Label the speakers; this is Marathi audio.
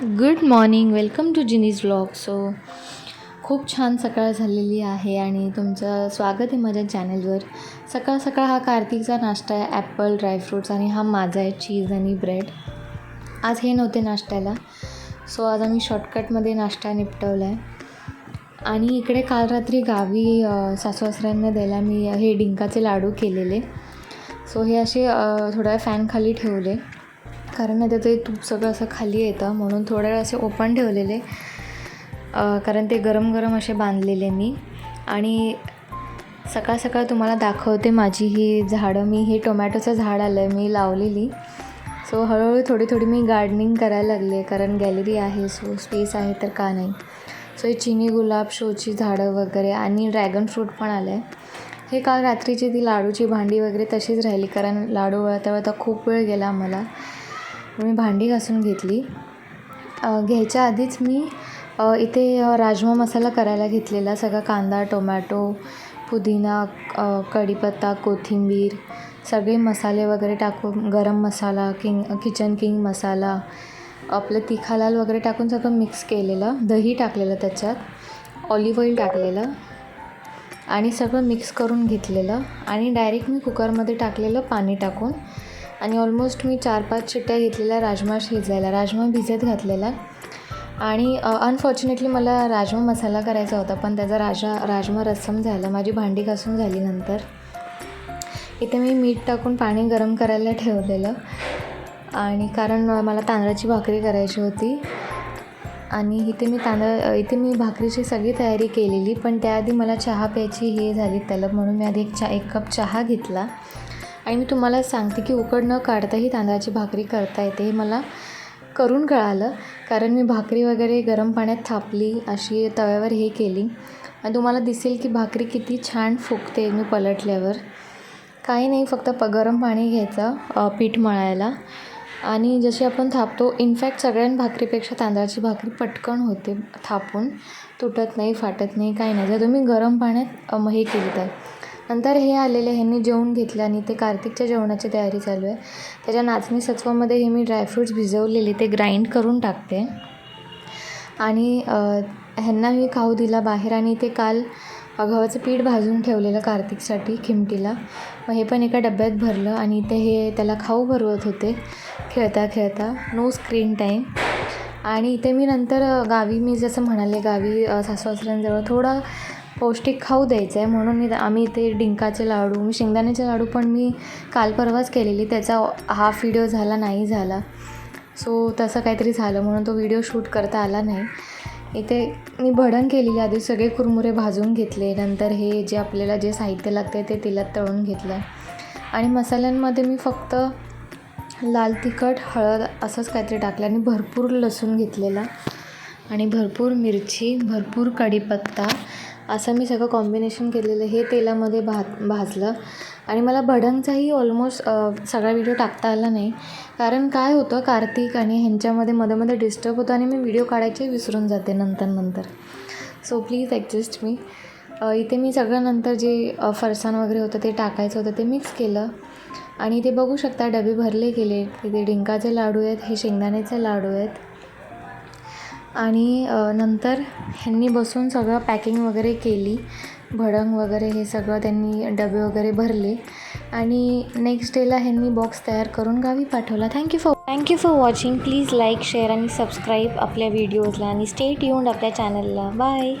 Speaker 1: Good morning welcome to Genie's blog so खूप छान सकाळ झालेली आहे आणि तुमचं स्वागत आहे माझ्या चॅनलवर सकाळ सकाळ हा कार्तिकचा नाश्ता आहे ॲपल ड्रायफ्रूट्स आणि हा माझा आहे चीज आणि ब्रेड आज हे नव्हते नाश्त्याला. सो आज आम्ही शॉर्टकटमध्ये नाश्ता निपटवला आहे आणि इकडे काल रात्री गावी अ, द्यायला मी हे डिंकाचे लाडू केलेले. सो हे असे थोड्या फॅनखाली ठेवले. कारण आता ते तूप सगळं असं खाली येतं म्हणून थोड्या वेळ असे ओपन ठेवलेले. कारण ते गरम गरम असे बांधलेले मी. आणि सकाळ सकाळ तुम्हाला दाखवते माझी ही झाडं. मी हे टोमॅटोचं झाड आलं आहे मी लावलेली. सो हळूहळू थोडी थोडी मी गार्डनिंग करायला लागले कारण गॅलरी आहे सो स्पेस आहे तर का नाही. सो हे चिनी गुलाब शोची झाडं वगैरे आणि ड्रॅगन फ्रूट पण आलं आहे हे काल रात्रीची ती लाडूची भांडी वगैरे तशीच राहिली कारण लाडू वळता वळता खूप वेळ गेला आम्हाला. मी भांडी घासून घेतली. घ्यायच्या आधीच मी इथे राजमा मसाला करायला घेतलेला सगळा कांदा टोमॅटो पुदिना कढीपत्ता कोथिंबीर सगळे मसाले वगैरे टाकून गरम मसाला किंग किचन किंग मसाला आपलं तिखालाल वगैरे टाकून सगळं मिक्स केलेलं दही टाकलेलं त्याच्यात ऑलिव्ह ऑइल टाकलेलं आणि सगळं मिक्स करून घेतलेलं आणि डायरेक्ट मी कुकरमध्ये टाकलेलं पाणी टाकून आणि ऑलमोस्ट मी चार पाच शिट्ट्या घेतलेल्या राजमा शिजायला राजमा भिजत घातलेला. आणि अनफॉर्च्युनेटली मला राजमा मसाला करायचा होता पण त्याचा राजा राजमा रस्सम झाला माझी भांडी घासून झाली नंतर. इथे मी मीठ टाकून पाणी गरम करायला ठेवलेलं. आणि कारण मला तांदळाची भाकरी करायची होती. आणि इथे मी तांदळ इथे मी भाकरीची सगळी तयारी केलेली पण त्याआधी मला चहा प्यायची हे झाली तलब म्हणून मी आधी एक चा एक कप चहा घेतला. आणि मी तुम्हाला सांगते की उकड न काढताही तांदळाची भाकरी करता येते. हे मला करून कळालं. कारण मी भाकरी वगैरे गरम पाण्यात थापली अशी तव्यावर हे केली. आणि तुम्हाला दिसेल की भाकरी किती छान फुगते मी पलटल्यावर. काही नाही फक्त प गरम पाणी घ्यायचं पीठ मळायला. आणि जशी आपण थापतो इनफॅक्ट सगळ्यां भाकरीपेक्षा तांदळाची भाकरी पटकन होते थापून. तुटत नाही फाटत नाही काही नाही. जर तुम्ही गरम पाण्यात हे केली तर. नंतर हे आलेले ह्यांनी जेवून घेतलं आणि ते कार्तिकच्या जेवणाची तयारी चालू आहे. त्याच्या नाचणी सत्वामध्ये हे मी ड्रायफ्रूट्स भिजवलेले ते ग्राइंड करून टाकते. आणि ह्यांना मी खाऊ दिला बाहेर आणि ते काल गव्हाचं पीठ भाजून ठेवलेलं कार्तिकसाठी खिमटीला. मग हे पण एका डब्यात भरलं आणि ते हे त्याला खाऊ भरवत होते खेळता खेळता. नो स्क्रीन टाईम आणि इथे मी नंतर गावी मी जसं म्हणाले गावी सासू सासऱ्यांजवळ थोडा पौष्टिक खाऊ द्यायचं आहे म्हणून मी आम्ही इथे डिंकाचे लाडू मी शेंगदाण्याचे लाडू पण मी काल परवाच केलेली. त्याचा हाफ व्हिडिओ झाला नाही झाला. सो तसं काहीतरी झालं. म्हणून तो व्हिडिओ शूट करता आला नाही. इथे मी भडण केलेली आधी. सगळे कुरमुरे भाजून घेतले. नंतर हे जे आपल्याला जे साहित्य लागते ते तेलात तळून घेतलं आणि मसाल्यांमध्ये मी फक्त लाल तिखट हळद असंच काहीतरी टाकलं आणि भरपूर लसूण घेतलेला. आणि भरपूर मिरची भरपूर कढीपत्ता असं मी सगळं कॉम्बिनेशन केलेलं हे तेलामध्ये भा भाजलं. आणि मला भडंगचाही ऑलमोस्ट सगळा व्हिडिओ टाकता आला नाही. कारण काय होतं कार्तिक आणि ह्यांच्यामध्ये मध्ये मध्ये डिस्टर्ब होतं आणि मी व्हिडिओ काढायचे विसरून जाते नंतर नंतर. So please adjust me. इथे मी सगळं नंतर जे फरसाण वगैरे होतं ते टाकायचं होतं ते मिक्स केलं. आणि ते बघू शकता डबे भरले गेले. तिथे डिंकाचे लाडू आहेत हे शेंगदाण्याचे लाडू आहेत. आणि नंतर ह्यांनी बसून सगळं पॅकिंग वगैरे केली. भडंग वगैरे हे सगळं त्यांनी डबे वगैरे भरले. आणि नेक्स्ट डेला ह्यांनी बॉक्स तयार करून गावी पाठवला. Thank you for thank you for watching please like share आणि सबस्क्राईब आपल्या व्हिडिओजला आणि स्टे ट्यून्ड आपल्या चॅनलला बाय